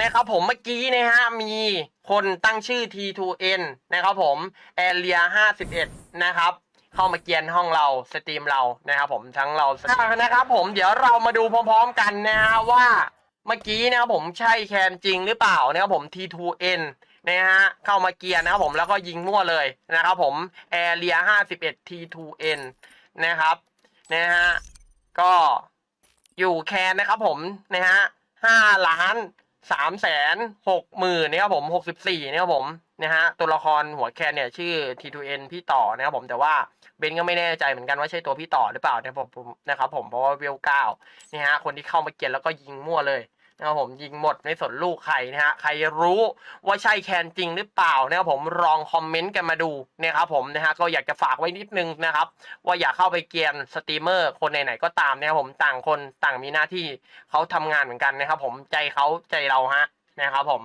นะครับผมเมื่อกี้นะฮะมีคนตั้งชื่อ T2N นะครับผม Area 51 นะครับ เข้ามาเกียนห้องเราสตรีมเรานะครับผมทั้งเราสตรีมนะครับผมเดี๋ยวเรามาดูพร้อมๆกันนะฮะว่าเมื่อกี้นะครับผมใช่แคนจริงหรือเปล่านะครับผม T2N นะฮะเข้ามาเกียร์นะครับผมแล้วก็ยิงมั่วเลยนะครับผม Area 51 T2N นะครับนะฮะก็อยู่แคนนะครับผมนะฮะห้าล้าน สามแสนหกหมื่นนะครับผมหกสิบสี่นะครับผมนะฮะตัวละครหัวแคนเนี่ยชื่อ T2N พี่ต่อนะครับผมแต่ว่าเบนก็ไม่แน่ใจเหมือนกันว่าใช่ตัวพี่ต่อหรือเปล่านะครับผมนะครับผมเพราะว่าเวลเก้านี่ฮะคนที่เข้ามาเกียนแล้วก็ยิงมั่วเลย นะครับผมยิงหมดไม่สนลูกใครนะฮะใครรู้ว่าใช่แคนจริงหรือเปล่านะครับผมลองคอมเมนต์กันมาดูนะครับผมนะฮะก็อยากจะฝากไว้นิดนึงนะครับว่าอย่าเข้าไปเกียนสตรีมเมอร์คนไหนๆก็ตามนะครับผมต่างคนต่างมีหน้าที่เขาทำงานเหมือนกันนะครับผมใจเขาใจเราฮะนะครับผม